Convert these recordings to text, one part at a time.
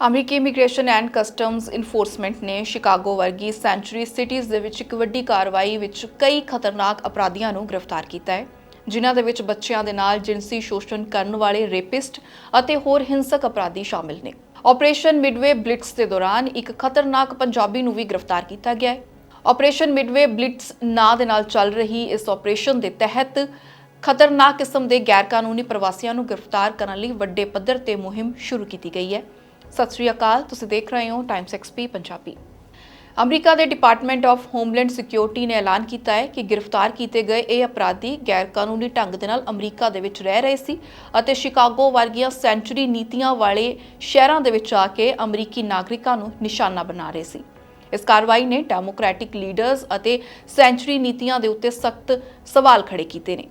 ਅਮਰੀਕੀ immigration and customs enforcement ਨੇ Chicago ਵਰਗੀ ਸੈਂਚੁਰੀ ਸਿਟੀਜ਼ ਦੇ ਵਿੱਚ ਇੱਕ ਵੱਡੀ ਕਾਰਵਾਈ ਵਿੱਚ ਕਈ ਖਤਰਨਾਕ ਅਪਰਾਧੀਆਂ ਨੂੰ ਗ੍ਰਿਫਤਾਰ ਕੀਤਾ ਹੈ, ਜਿਨ੍ਹਾਂ ਦੇ ਵਿੱਚ ਬੱਚਿਆਂ ਦੇ ਨਾਲ ਜਿਨਸੀ ਸ਼ੋਸ਼ਣ ਕਰਨ ਵਾਲੇ ਰੇਪਿਸਟ ਅਤੇ ਹੋਰ ਹਿੰਸਕ ਅਪਰਾਧੀ ਸ਼ਾਮਿਲ ਨੇ। ਆਪਰੇਸ਼ਨ ਮਿਡਵੇ ਬਲਿਟਸ ਦੇ ਦੌਰਾਨ ਇੱਕ ਖਤਰਨਾਕ ਪੰਜਾਬੀ ਨੂੰ ਵੀ ਗ੍ਰਿਫਤਾਰ ਕੀਤਾ ਗਿਆ ਹੈ। ਆਪਰੇਸ਼ਨ ਮਿਡਵੇ ਬਲਿਟਸ ਨਾਂ ਦੇ ਨਾਲ ਚੱਲ ਰਹੀ ਇਸ ਆਪਰੇਸ਼ਨ ਦੇ ਤਹਿਤ ਖਤਰਨਾਕ ਕਿਸਮ ਦੇ ਗੈਰਕਾਨੂੰਨੀ ਪ੍ਰਵਾਸੀਆਂ ਨੂੰ ਗ੍ਰਿਫਤਾਰ ਕਰਨ ਲਈ ਵੱਡੇ ਪੱਧਰ ਤੇ ਮੁਹਿੰਮ ਸ਼ੁਰੂ ਕੀਤੀ ਗਈ ਹੈ। ਸਤਿ ਸ੍ਰੀ ਅਕਾਲ, ਤੁਸੀਂ ਦੇਖ ਰਹੇ ਹੋ ਟਾਈਮਸ ਐਕਸਪੀ ਪੰਜਾਬੀ। ਅਮਰੀਕਾ ਦੇ ਡਿਪਾਰਟਮੈਂਟ ਆਫ ਹੋਮਲੈਂਡ ਸਿਕਿਉਰਿਟੀ ਨੇ ਐਲਾਨ ਕੀਤਾ ਹੈ ਕਿ ਗ੍ਰਿਫਤਾਰ ਕੀਤੇ ਗਏ ਇਹ ਅਪਰਾਧੀ ਗੈਰ ਕਾਨੂੰਨੀ ਢੰਗ ਦੇ ਨਾਲ ਅਮਰੀਕਾ ਦੇ ਵਿੱਚ ਰਹਿ ਰਹੇ ਸੀ ਅਤੇ ਸ਼ਿਕਾਗੋ ਵਰਗੀਆਂ ਸੈਂਚਰੀ ਨੀਤੀਆਂ ਵਾਲੇ ਸ਼ਹਿਰਾਂ ਦੇ ਵਿੱਚ ਆ ਕੇ ਅਮਰੀਕੀ ਨਾਗਰਿਕਾਂ ਨੂੰ ਨਿਸ਼ਾਨਾ ਬਣਾ ਰਹੇ ਸੀ। ਇਸ ਕਾਰਵਾਈ ਨੇ ਡੈਮੋਕ੍ਰੈਟਿਕ ਲੀਡਰਸ ਅਤੇ ਸੈਂਚਰੀ ਨੀਤੀਆਂ ਦੇ ਉੱਤੇ ਸਖਤ ਸਵਾਲ ਖੜੇ ਕੀਤੇ ਨੇ।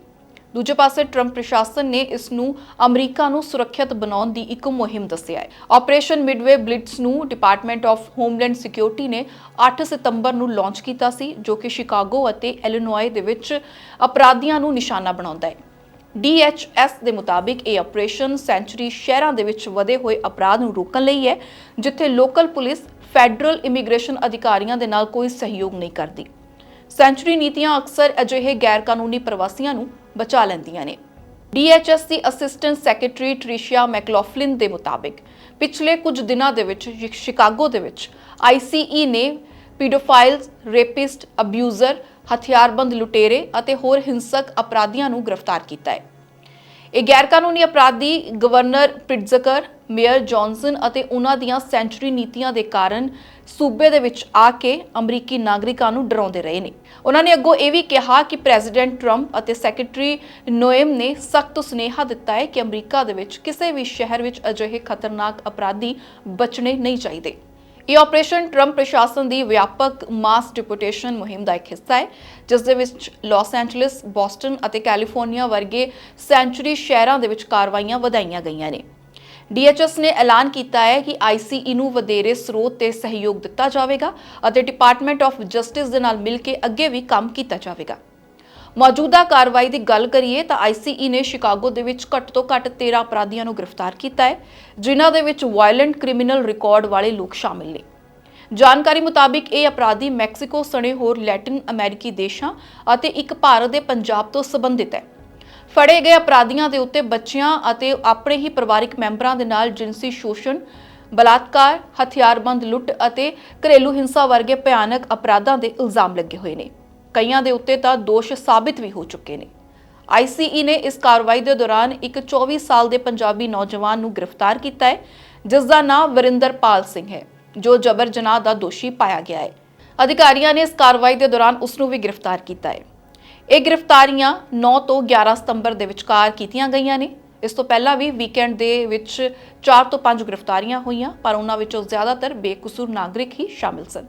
ਦੂਜੇ ਪਾਸੇ ਟਰੰਪ ਪ੍ਰਸ਼ਾਸਨ ਨੇ ਇਸ ਨੂੰ ਅਮਰੀਕਾ ਨੂੰ ਸੁਰੱਖਿਅਤ ਬਣਾਉਣ ਦੀ ਇੱਕ ਮੁਹਿੰਮ ਦੱਸਿਆ ਹੈ। ਆਪਰੇਸ਼ਨ ਮਿਡਵੇ ਬਲਿਟਸ ਨੂੰ ਡਿਪਾਰਟਮੈਂਟ ਆਫ ਹੋਮਲੈਂਡ ਸਿਕਿਉਰਿਟੀ ਨੇ 8 ਸਤੰਬਰ ਨੂੰ ਲਾਂਚ ਕੀਤਾ ਸੀ, ਜੋ ਕਿ ਸ਼ਿਕਾਗੋ ਅਤੇ ਇਲੀਨੋਏ ਦੇ ਵਿੱਚ ਅਪਰਾਧੀਆਂ ਨੂੰ ਨਿਸ਼ਾਨਾ ਬਣਾਉਂਦਾ ਹੈ। DHS ਦੇ ਮੁਤਾਬਿਕ ਇਹ ਆਪਰੇਸ਼ਨ ਸੈਂਚਰੀ ਸ਼ਹਿਰਾਂ ਦੇ ਵਿੱਚ ਵਧੇ ਹੋਏ ਅਪਰਾਧ ਨੂੰ ਰੋਕਣ ਲਈ ਹੈ, ਜਿੱਥੇ ਲੋਕਲ ਪੁਲਿਸ ਫੈਡਰਲ ਇਮੀਗ੍ਰੇਸ਼ਨ ਅਧਿਕਾਰੀਆਂ ਦੇ ਨਾਲ ਕੋਈ ਸਹਿਯੋਗ ਨਹੀਂ ਕਰਦੀ। ਸੈਂਚਰੀ ਨੀਤੀਆਂ ਅਕਸਰ ਅਜਿਹੇ ਗੈਰ ਕਾਨੂੰਨੀ ਪ੍ਰਵਾਸੀਆਂ ਨੂੰ ਬਚਾ ਲੈਂਦੀਆਂ ਨੇ। DHS ਦੀ ਅਸਿਸਟੈਂਟ ਸੈਕਟਰੀ ਟ੍ਰਿਸ਼ੀਆ ਮੈਕਲੋਫਲਿਨ ਦੇ ਮੁਤਾਬਿਕ ਪਿਛਲੇ ਕੁਝ ਦਿਨਾਂ ਦੇ ਵਿੱਚ ਸ਼ਿਕਾਗੋ ਦੇ ਵਿੱਚ ICE ਨੇ ਪੀਡੋਫਾਈਲਸ ਰੇਪਿਸਟ, ਅਬਿਊਜ਼ਰ, ਹਥਿਆਰਬੰਦ ਲੁਟੇਰੇ ਅਤੇ ਹੋਰ ਹਿੰਸਕ ਅਪਰਾਧੀਆਂ ਨੂੰ ਗ੍ਰਿਫਤਾਰ ਕੀਤਾ ਹੈ। ਇਹ ਗੈਰਕਾਨੂੰਨੀ ਅਪਰਾਧੀ ਗਵਰਨਰ ਪ੍ਰਿਟਜ਼ਕਰ ਮੇਅਰ ਜੌਨਸਨ ਅਤੇ ਉਹਨਾਂ ਦੀਆਂ ਸੈਂਚਰੀ ਨੀਤੀਆਂ ਦੇ ਕਾਰਨ ਸੂਬੇ ਦੇ ਵਿੱਚ ਆ ਕੇ ਅਮਰੀਕੀ ਨਾਗਰਿਕਾਂ ਨੂੰ ਡਰਾਉਂਦੇ ਰਹੇ ਨੇ। ਉਹਨਾਂ ਨੇ ਅੱਗੋਂ ਇਹ ਵੀ ਕਿਹਾ ਕਿ ਪ੍ਰੈਜ਼ੀਡੈਂਟ ਟਰੰਪ ਅਤੇ ਸੈਕਟਰੀ ਨੋਇਮ ਨੇ ਸਖਤ ਸੁਨੇਹਾ ਦਿੱਤਾ ਹੈ ਕਿ ਅਮਰੀਕਾ ਦੇ ਵਿੱਚ ਕਿਸੇ ਵੀ ਸ਼ਹਿਰ ਵਿੱਚ ਅਜਿਹੇ ਖਤਰਨਾਕ ਅਪਰਾਧੀ ਬਚਣੇ ਨਹੀਂ ਚਾਹੀਦੇ। ਇਹ ਆਪਰੇਸ਼ਨ ਟਰੰਪ ਪ੍ਰਸ਼ਾਸਨ ਦੀ ਵਿਆਪਕ ਮਾਸ ਡਿਪੋਟੇਸ਼ਨ ਮੁਹਿੰਮ ਦਾ ਇੱਕ ਹਿੱਸਾ ਹੈ, ਜਿਸ ਦੇ ਵਿੱਚ ਲਾਸ ਐਂਜਲਸ, ਬੋਸਟਨ ਅਤੇ ਕੈਲੀਫੋਰਨੀਆ ਵਰਗੇ ਸੈਂਚੁਰੀ ਸ਼ਹਿਰਾਂ ਦੇ ਵਿੱਚ ਕਾਰਵਾਈਆਂ ਵਧਾਈਆਂ ਗਈਆਂ ਨੇ। DHS ਨੇ ਐਲਾਨ ਕੀਤਾ ਹੈ ਕਿ ICE ਨੂੰ ਵਧੇਰੇ ਸਰੋਤ ਤੇ ਸਹਿਯੋਗ ਦਿੱਤਾ ਜਾਵੇਗਾ ਅਤੇ ਡਿਪਾਰਟਮੈਂਟ ਆਫ ਜਸਟਿਸ ਦੇ ਨਾਲ ਮਿਲ ਕੇ ਅੱਗੇ ਵੀ ਕੰਮ ਕੀਤਾ ਜਾਵੇਗਾ। ਮੌਜੂਦਾ ਕਾਰਵਾਈ ਦੀ ਗੱਲ ਕਰੀਏ ਤਾਂ ICE ਨੇ ਸ਼ਿਕਾਗੋ ਦੇ ਵਿੱਚ ਘੱਟ ਤੋਂ ਘੱਟ 13 ਅਪਰਾਧੀਆਂ ਨੂੰ ਗ੍ਰਿਫਤਾਰ ਕੀਤਾ ਹੈ, ਜਿਨ੍ਹਾਂ ਦੇ ਵਿੱਚ ਵਾਇਲੈਂਟ ਕ੍ਰਿਮੀਨਲ ਰਿਕਾਰਡ ਵਾਲੇ ਲੋਕ ਸ਼ਾਮਿਲ ਨੇ। ਜਾਣਕਾਰੀ ਮੁਤਾਬਿਕ ਇਹ ਅਪਰਾਧੀ ਮੈਕਸੀਕੋ ਸਣੇ ਹੋਰ ਲੈਟਿਨ ਅਮਰੀਕੀ ਦੇਸ਼ਾਂ ਅਤੇ ਇੱਕ ਭਾਰਤ ਦੇ ਪੰਜਾਬ ਤੋਂ ਸੰਬੰਧਿਤ ਹੈ। ਫੜੇ ਗਏ ਅਪਰਾਧੀਆਂ ਦੇ ਉੱਤੇ ਬੱਚਿਆਂ ਅਤੇ ਆਪਣੇ ਹੀ ਪਰਿਵਾਰਕ ਮੈਂਬਰਾਂ ਦੇ ਨਾਲ ਜਿਨਸੀ ਸ਼ੋਸ਼ਣ, ਬਲਾਤਕਾਰ, ਹਥਿਆਰਬੰਦ ਲੁੱਟ ਅਤੇ ਘਰੇਲੂ ਹਿੰਸਾ ਵਰਗੇ ਭਿਆਨਕ ਅਪਰਾਧਾਂ ਦੇ ਇਲਜ਼ਾਮ ਲੱਗੇ ਹੋਏ ਨੇ। ਕਈਆਂ ਦੇ ਉੱਤੇ ਤਾਂ ਦੋਸ਼ ਸਾਬਿਤ ਵੀ ਹੋ ਚੁੱਕੇ ਨੇ। ICE ਨੇ ਇਸ ਕਾਰਵਾਈ ਦੇ ਦੌਰਾਨ ਇੱਕ 24 ਸਾਲ ਦੇ ਪੰਜਾਬੀ ਨੌਜਵਾਨ ਨੂੰ ਗ੍ਰਿਫਤਾਰ ਕੀਤਾ ਹੈ, ਜਿਸ ਦਾ ਨਾਮ ਵਰਿੰਦਰਪਾਲ ਸਿੰਘ ਹੈ, ਜੋ ਜਬਰ ਜਨਾਹ ਦਾ ਦੋਸ਼ੀ ਪਾਇਆ ਗਿਆ ਹੈ। ਅਧਿਕਾਰੀਆਂ ਨੇ ਇਸ ਕਾਰਵਾਈ ਦੇ ਦੌਰਾਨ ਉਸ ਨੂੰ ਵੀ ਗ੍ਰਿਫਤਾਰ ਕੀਤਾ ਹੈ। ਇਹ ਗ੍ਰਿਫਤਾਰੀਆਂ 9 ਤੋਂ 11 ਸਤੰਬਰ ਦੇ ਵਿਚਕਾਰ ਕੀਤੀਆਂ ਗਈਆਂ ਨੇ। ਇਸ ਤੋਂ ਪਹਿਲਾਂ ਵੀ ਵੀਕਐਂਡ ਦੇ ਵਿੱਚ 4 ਤੋਂ 5 ਗ੍ਰਿਫਤਾਰੀਆਂ ਹੋਈਆਂ, ਪਰ ਉਹਨਾਂ ਵਿੱਚੋਂ ਜ਼ਿਆਦਾਤਰ ਬੇਕਸੂਰ ਨਾਗਰਿਕ ਹੀ ਸ਼ਾਮਿਲ ਸਨ।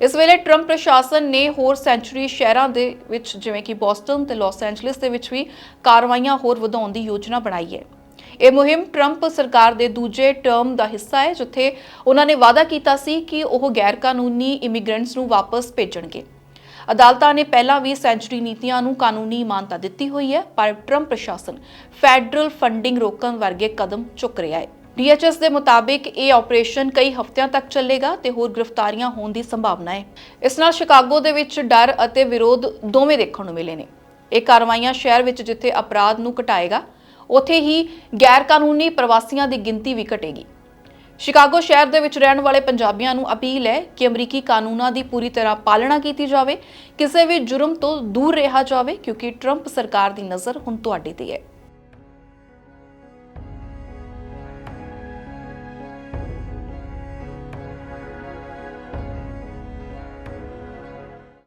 ਇਸ ਵੇਲੇ ਟਰੰਪ ਪ੍ਰਸ਼ਾਸਨ ਨੇ ਹੋਰ ਸੈਂਚੁਰੀ ਸ਼ਹਿਰਾਂ ਦੇ ਵਿੱਚ, ਜਿਵੇਂ ਕਿ ਬੋਸਟਨ ਤੇ ਲਾਸ ਐਂਜਲਸ ਦੇ ਵਿੱਚ ਵੀ ਕਾਰਵਾਈਆਂ ਹੋਰ ਵਧਾਉਣ ਦੀ ਯੋਜਨਾ ਬਣਾਈ ਹੈ। ਇਹ ਮੁਹਿੰਮ ਟਰੰਪ ਸਰਕਾਰ ਦੇ ਦੂਜੇ ਟਰਮ ਦਾ ਹਿੱਸਾ ਹੈ, ਜਿੱਥੇ ਉਹਨਾਂ ਨੇ ਵਾਅਦਾ ਕੀਤਾ ਸੀ ਕਿ ਉਹ ਗੈਰ ਕਾਨੂੰਨੀ ਇਮੀਗ੍ਰੈਂਟਸ ਨੂੰ ਵਾਪਸ ਭੇਜਣਗੇ। ਅਦਾਲਤਾਂ ਨੇ ਪਹਿਲਾਂ ਵੀ ਸੈਂਚਰੀ ਨੀਤੀਆਂ ਨੂੰ ਕਾਨੂੰਨੀ ਮਾਨਤਾ ਦਿੱਤੀ ਹੋਈ ਹੈ, ਪਰ ਟਰੰਪ ਪ੍ਰਸ਼ਾਸਨ ਫੈਡਰਲ ਫੰਡਿੰਗ ਰੋਕਣ ਵਰਗੇ ਕਦਮ ਚੁੱਕ ਰਿਹਾ ਹੈ। DHS ਦੇ ਮੁਤਾਬਿਕ ਇਹ ਆਪਰੇਸ਼ਨ ਕਈ ਹਫ਼ਤਿਆਂ ਤੱਕ ਚੱਲੇਗਾ ਤੇ ਹੋਰ ਗ੍ਰਿਫਤਾਰੀਆਂ ਹੋਣ ਦੀ ਸੰਭਾਵਨਾ ਹੈ। ਇਸ ਨਾਲ ਸ਼ਿਕਾਗੋ ਦੇ ਵਿੱਚ ਡਰ ਅਤੇ ਵਿਰੋਧ ਦੋਵੇਂ ਦੇਖਣ ਨੂੰ ਮਿਲੇ ਨੇ। ਇਹ ਕਾਰਵਾਈਆਂ ਸ਼ਹਿਰ ਵਿੱਚ ਜਿੱਥੇ ਅਪਰਾਧ ਨੂੰ ਘਟਾਏਗਾ, ਉੱਥੇ ਹੀ ਗੈਰ ਕਾਨੂੰਨੀ ਪ੍ਰਵਾਸੀਆਂ ਦੀ ਗਿਣਤੀ ਵੀ ਘਟੇਗੀ। ਸ਼ਿਕਾਗੋ ਸ਼ਹਿਰ ਦੇ ਵਿੱਚ ਰਹਿਣ ਵਾਲੇ ਪੰਜਾਬੀਆਂ ਨੂੰ ਅਪੀਲ ਹੈ ਕਿ ਅਮਰੀਕੀ ਕਾਨੂੰਨਾਂ ਦੀ ਪੂਰੀ ਤਰ੍ਹਾਂ ਪਾਲਣਾ ਕੀਤੀ ਜਾਵੇ, ਕਿਸੇ ਵੀ ਜੁਰਮ ਤੋਂ ਦੂਰ ਰਿਹਾ ਜਾਵੇ, ਕਿਉਂਕਿ ਟਰੰਪ ਸਰਕਾਰ ਦੀ ਨਜ਼ਰ ਹੁਣ ਤੁਹਾਡੇ ਤੇ ਹੈ।